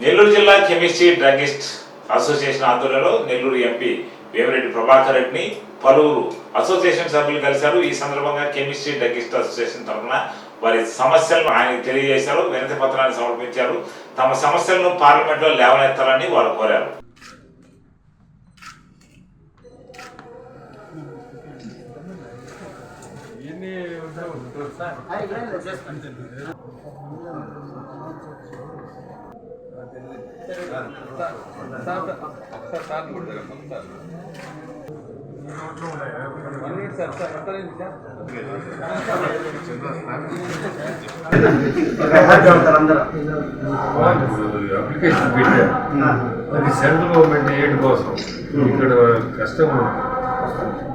నెల్లూరు జిల్లా chemistry druggist association ఆధ్వర్యంలో Nellore MP Vemireddy Prabhakar రెడ్డిని పలువురు అసోసియేషన్ సభ్యులు కలిశారు. ఈ సందర్భంగా కెమిస్ట్రీ డ్రగిస్ట్ అసోసియేషన్ తరఫున వారి సమస్యలను ఆయనకు తెలియజేశారు. వినతి పత్రాన్ని సమర్పించారు. తమ సమస్యలను పార్లమెంట్లో లేవనెత్తాలని వారు కోరారు. అప్లికేషన్ పెట్టారు అది సెంట్రల్ గవర్నమెంట్ ఎయిడ్ కోసం ఇక్కడ కష్టం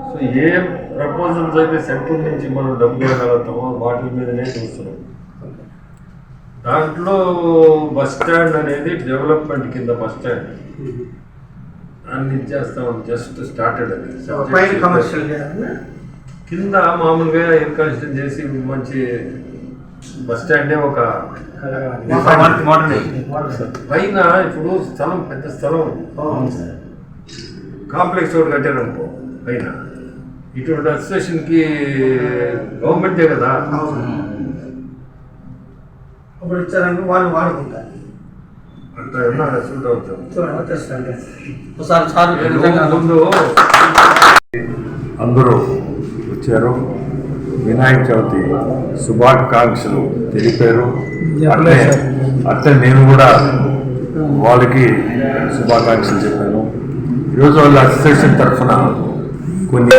సో ఏ ప్రపోజల్స్ అయితే సెంట్రల్ నుంచి మనం డబ్బులు కలుగుతామో వాటి మీదనే చూస్తున్నాం దాంట్లో బస్ స్టాండ్ అనేది డెవలప్మెంట్ కింద బస్ స్టాండ్. దాన్ని ఇచ్చేస్తాం జస్ట్ స్టార్టెడ్ పైన కమర్షియల్ కింద మామూలుగా ఇన్కన్స్ట్రక్షన్ చేసి మంచి బస్ స్టాండే ఒక పైన ఇప్పుడు స్థలం పెద్ద స్థలం. కాంప్లెక్స్ ఒకటి కట్టారనుకో పైన. ఇటువంటి అసోసియేషన్కి గవర్నమెంటే కదా. ఇప్పుడు ఇచ్చారనుకో వాళ్ళు వాడుకుంటారు. అందరూ వచ్చారు. వినాయక చవితి శుభాకాంక్షలు తెలిపారు. అట్లే అట్లే నేను కూడా వాళ్ళకి శుభాకాంక్షలు చెప్పాను. ఈరోజు వాళ్ళ అసోసియేషన్ తరఫున కొన్ని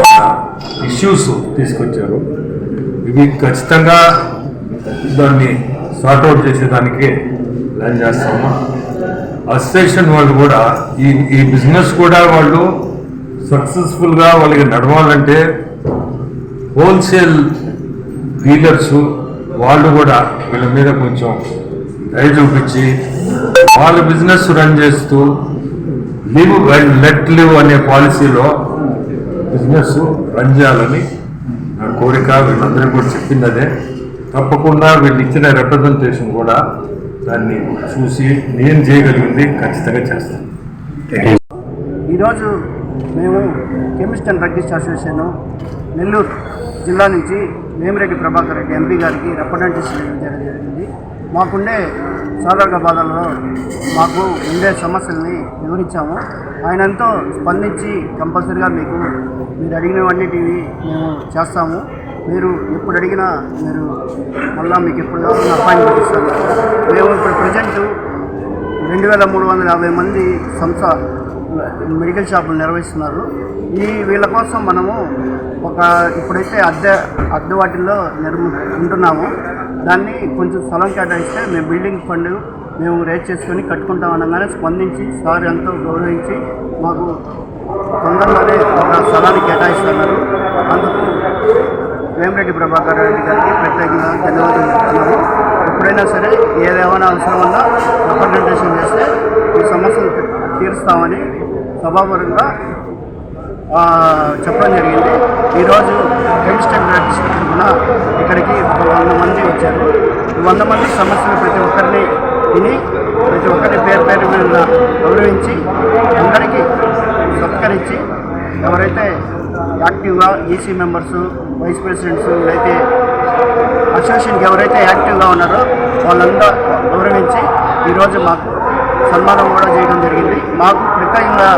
ఇష్యూస్ తీసుకొచ్చారు. ఇవి ఖచ్చితంగా దాన్ని సార్ట్అవుట్ చేసేదానికి ప్లాన్ చేస్తాము? అసోసియేషన్ వాళ్ళు కూడా ఈ ఈ బిజినెస్ కూడా వాళ్ళు సక్సెస్ఫుల్గా వాళ్ళకి నడవాలంటే హోల్సేల్ డీలర్స్ వాళ్ళు కూడా వీళ్ళ మీద కొంచెం దయ చూపించి వాళ్ళ బిజినెస్ రన్ చేస్తూ లివ్ అండ్ లెట్ లివ్ అనే పాలసీలో బిజినెస్ రన్ చేయాలని నా కోరిక. వీళ్ళందరికీ కూడా చెప్పింది అదే. తప్పకుండా వీళ్ళు ఇచ్చిన రిప్రజెంటేషన్ కూడా దాన్ని చూసి నేను చేయగలిగింది ఖచ్చితంగా చేస్తాను. ఈరోజు మేము chemist and druggist association Nellore జిల్లా నుంచి వేమిరెడ్డి ప్రభాకర్ రెడ్డి ఎంపీ గారికి రిప్రజెంటేషన్ ఇవ్వడం జరిగింది. మాకుండే సాధారణ బాధల్లో మాకు ఉండే సమస్యల్ని వివరించాము. ఆయన ఎంతో స్పందించి కంపల్సరిగా మీకు మీరు అడిగినవన్నిటివి మేము చేస్తాము. మీరు ఎప్పుడు అడిగినా మీరు మళ్ళా మీకు ఎప్పుడు కావాలన్నా అపాయింట్మెంట్ ఇస్తాను. మేము ఇప్పుడు ప్రజెంట్ రెండు వేల మూడు వందల యాభై మంది సంస్థ మెడికల్ షాపులు నిర్వహిస్తున్నారు. ఈ వీళ్ళ కోసం మనము ఒక ఇప్పుడైతే అద్దె అద్దె వాటిల్లో నిర్మ ఉంటున్నాము. దాన్ని కొంచెం స్థలం కేటాయిస్తే మేము బిల్డింగ్ ఫండ్ మేము రేట్ చేసుకొని కట్టుకుంటాం అనగానే స్పందించి సార్ ఎంతో గౌరవించి మాకు తొందరలోనే ఒక స్థలాన్ని కేటాయిస్తున్నారు వేమిరెడ్డి ప్రభాకర్ రెడ్డి గారికి ప్రత్యేకంగా ధన్యవాదాలు చెప్తున్నాము. ఎప్పుడైనా సరే ఏదేమైనా అవసరం ఉన్నా రిప్రజెంటేషన్ చేస్తే ఈ సమస్యలు తీరుస్తామని సభాపరంగా చెప్పడం జరిగింది. ఈరోజు కెమిస్టర్ తరఫున ఇక్కడికి ఒక వంద మంది వచ్చారు. ఈ వంద మంది సమస్యలు ప్రతి ఒక్కరిని విని ప్రతి ఒక్కరి పేరు పేరు మీద గౌరవించి అందరికీ సత్కరించి ఎవరైతే యాక్టివ్గా ఈసీ మెంబర్స్ వైస్ ప్రెసిడెంట్స్ అయితే అసోసియేషన్కి ఎవరైతే యాక్టివ్గా ఉన్నారో వాళ్ళంతా గౌరవించి ఈరోజు మాకు సన్మానం కూడా చేయడం జరిగింది. మాకు ప్రత్యేకంగా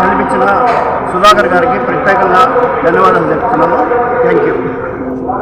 కల్పించిన సుధాకర్ గారికి ప్రత్యేకంగా ధన్యవాదాలు చెప్తున్నాము థ్యాంక్ యూ